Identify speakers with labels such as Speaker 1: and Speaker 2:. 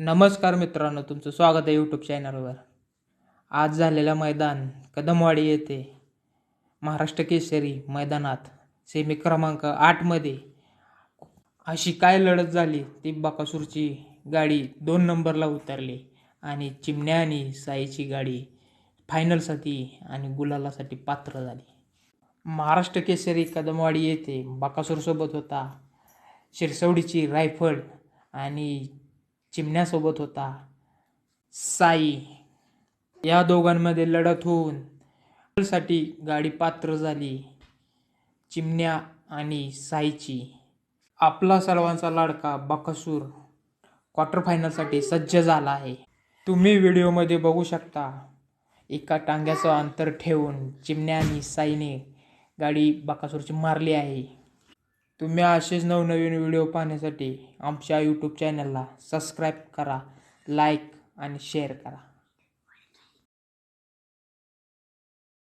Speaker 1: नमस्कार मित्रांनो तुमचं स्वागत आहे यूट्यूब चॅनलवर आज झालेलं मैदान कदमवाडी येथे महाराष्ट्र केसरी मैदानात सेमी क्रमांक आठमध्ये अशी काय लढत झाली ती बाकासूरची गाडी दोन नंबरला उतरली आणि चिमण्या आणि साईची गाडी फायनलसाठी आणि गुलालासाठी पात्र झाली. महाराष्ट्र केसरी कदमवाडी येथे बाकासूरसोबत होता शिरसवडीची रायफल आणि चिमण्यासोबत होता. साई या दोघांमध्ये लढत होऊन साठी गाडी पात्र झाली. चिमण्या आणि साईची आपला सर्वांचा लाडका बकासूर क्वार्टर फायनलसाठी सज्ज झाला आहे. तुम्ही व्हिडिओमध्ये बघू शकता एका टांग्याचं अंतर ठेवून चिमण्या आणि साईने गाडी बकासूरची मारली आहे. तुम्ही असेच नवनवीन व्हिडिओ पाहण्यासाठी आमच्या यूट्यूब चॅनलला सबस्क्राईब करा लाईक आणि शेअर करा.